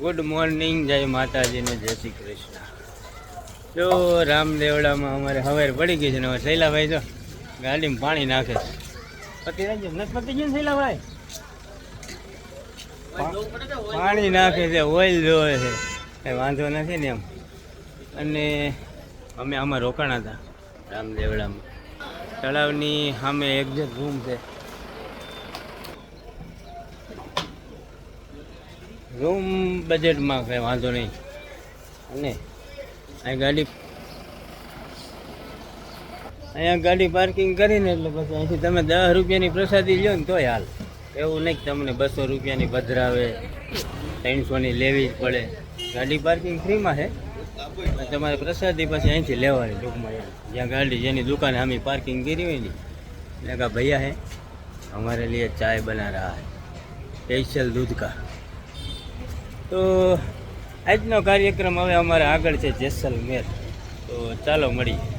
Good morning જય માતાજીને જય શ્રી કૃષ્ણ. જો રામદેવડામાં અમારે હવેર પડી ગઈ છે ને હવે શૈલાભાઈ જો ગાડીમાં પાણી નાખે છે. પતિ રાજ્ય નથી પતિ ગયું શૈલાભાઈ? પાણી નાખે છે, ઓઇલ જોવે છે. કંઈ વાંધો નથી ને એમ. અને અમે આમાં રોકાણા હતા રામદેવડામાં. તળાવની સામે એક્ઝેક્ટ રૂમ છે રૂમ બજેટમાં કંઈ વાંધો નહીં. અને અહીં ગાડી અહીંયા ગાડી પાર્કિંગ કરીને એટલે પછી અહીંથી તમે દસ રૂપિયાની પ્રસાદી લ્યો ને તોય હાલ. એવું નહીં તમને બસો રૂપિયાની ભધરાવે ત્રણસોની લેવી જ પડે. ગાડી પાર્કિંગ ફ્રીમાં છે. તમારે પ્રસાદી પછી અહીંથી લેવાની ટૂંકમાં જ્યાં ગાડી, જેની દુકાને અમે પાર્કિંગ કરી હોય ને મેં કહા ભૈયા હે અમારે લીએ ચાય બના રહા હૈ સ્પેશિયલ દૂધકા. તો આજનો કાર્યક્રમ હવે અમારે આગળ છે જેસલમેર. તો ચાલો મળીએ.